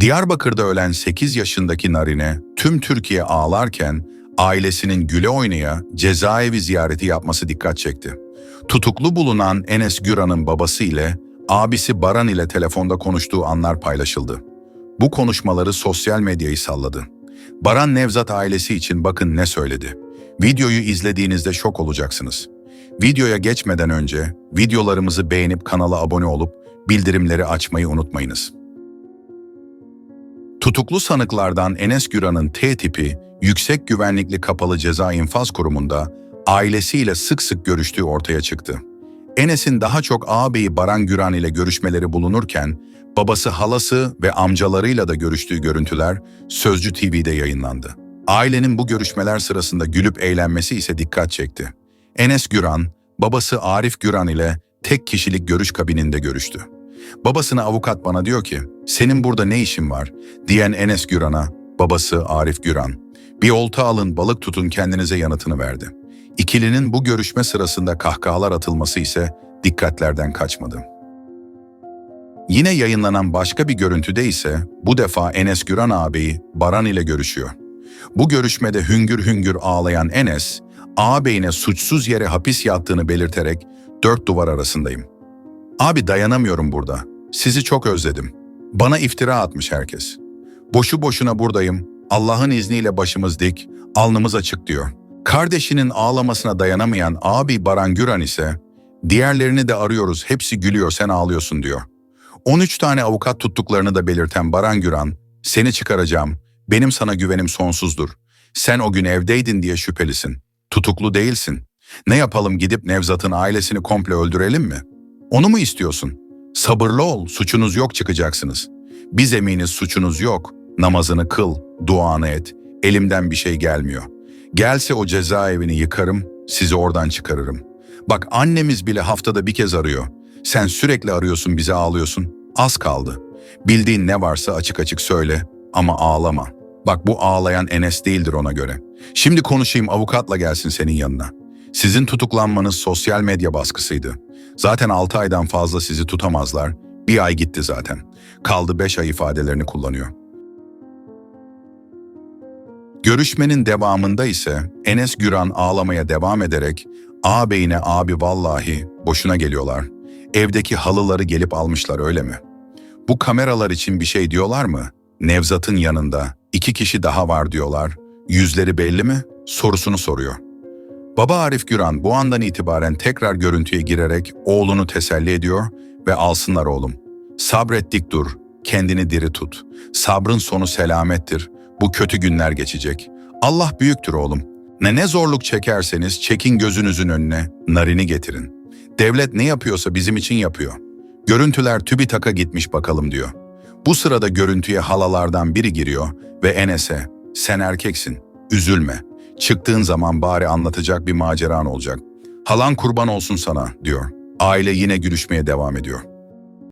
Diyarbakır'da ölen 8 yaşındaki Narine tüm Türkiye ağlarken ailesinin güle oynaya cezaevi ziyareti yapması dikkat çekti. Tutuklu bulunan Enes Güran'ın babası ile abisi Baran ile telefonda konuştuğu anlar paylaşıldı. Bu konuşmaları sosyal medyayı salladı. Baran Nevzat ailesi için bakın ne söyledi. Videoyu izlediğinizde şok olacaksınız. Videoya geçmeden önce videolarımızı beğenip kanala abone olup bildirimleri açmayı unutmayınız. Tutuklu sanıklardan Enes Güran'ın T tipi Yüksek Güvenlikli Kapalı Ceza İnfaz Kurumu'nda ailesiyle sık sık görüştüğü ortaya çıktı. Enes'in daha çok ağabeyi Baran Güran ile görüşmeleri bulunurken, babası halası ve amcalarıyla da görüştüğü görüntüler Sözcü TV'de yayınlandı. Ailenin bu görüşmeler sırasında gülüp eğlenmesi ise dikkat çekti. Enes Güran, babası Arif Güran ile tek kişilik görüş kabininde görüştü. Babasına avukat bana diyor ki, senin burada ne işin var? Diyen Enes Güran'a, babası Arif Güran, bir olta alın balık tutun kendinize yanıtını verdi. İkilinin bu görüşme sırasında kahkahalar atılması ise dikkatlerden kaçmadı. Yine yayınlanan başka bir görüntüde ise bu defa Enes Güran ağabeyi Baran ile görüşüyor. Bu görüşmede hüngür hüngür ağlayan Enes, ağabeyine suçsuz yere hapis yattığını belirterek dört duvar arasındayım. Abi dayanamıyorum burada. Sizi çok özledim. Bana iftira atmış herkes. Boşu boşuna buradayım. Allah'ın izniyle başımız dik, alnımız açık diyor. Kardeşinin ağlamasına dayanamayan abi Baran Güran ise diğerlerini de arıyoruz hepsi gülüyor sen ağlıyorsun diyor. 13 tane avukat tuttuklarını da belirten Baran Güran, seni çıkaracağım, benim sana güvenim sonsuzdur. Sen o gün evdeydin diye şüphelisin. Tutuklu değilsin. Ne yapalım gidip Nevzat'ın ailesini komple öldürelim mi? Onu mu istiyorsun? Sabırlı ol, suçunuz yok çıkacaksınız. Biz eminiz suçunuz yok. Namazını kıl, duanı et. Elimden bir şey gelmiyor. Gelse o cezaevini yıkarım, sizi oradan çıkarırım. Bak annemiz bile haftada bir kez arıyor. Sen sürekli arıyorsun bize ağlıyorsun. Az kaldı. Bildiğin ne varsa açık açık söyle ama ağlama. Bak bu ağlayan Enes değildir ona göre. Şimdi konuşayım avukatla gelsin senin yanına. Sizin tutuklanmanız sosyal medya baskısıydı. Zaten 6 aydan fazla sizi tutamazlar. Bir ay gitti zaten. Kaldı 5 ay ifadelerini kullanıyor. Görüşmenin devamında ise Enes Güran ağlamaya devam ederek ağabeyine abi vallahi boşuna geliyorlar. Evdeki halıları gelip almışlar öyle mi? Bu kameralar için bir şey diyorlar mı? Nevzat'ın yanında iki kişi daha var diyorlar. Yüzleri belli mi? Sorusunu soruyor. Baba Arif Güran bu andan itibaren tekrar görüntüye girerek oğlunu teselli ediyor ve alsınlar oğlum. Sabrettik dur, kendini diri tut. Sabrın sonu selamettir. Bu kötü günler geçecek. Allah büyüktür oğlum. Ne ne zorluk çekerseniz çekin gözünüzün önüne, narini getirin. Devlet ne yapıyorsa bizim için yapıyor. Görüntüler TÜBİTAK'a gitmiş bakalım diyor. Bu sırada görüntüye halalardan biri giriyor ve Enes'e sen erkeksin, üzülme. Çıktığın zaman bari anlatacak bir maceran olacak. Halan kurban olsun sana diyor. Aile yine gülüşmeye devam ediyor.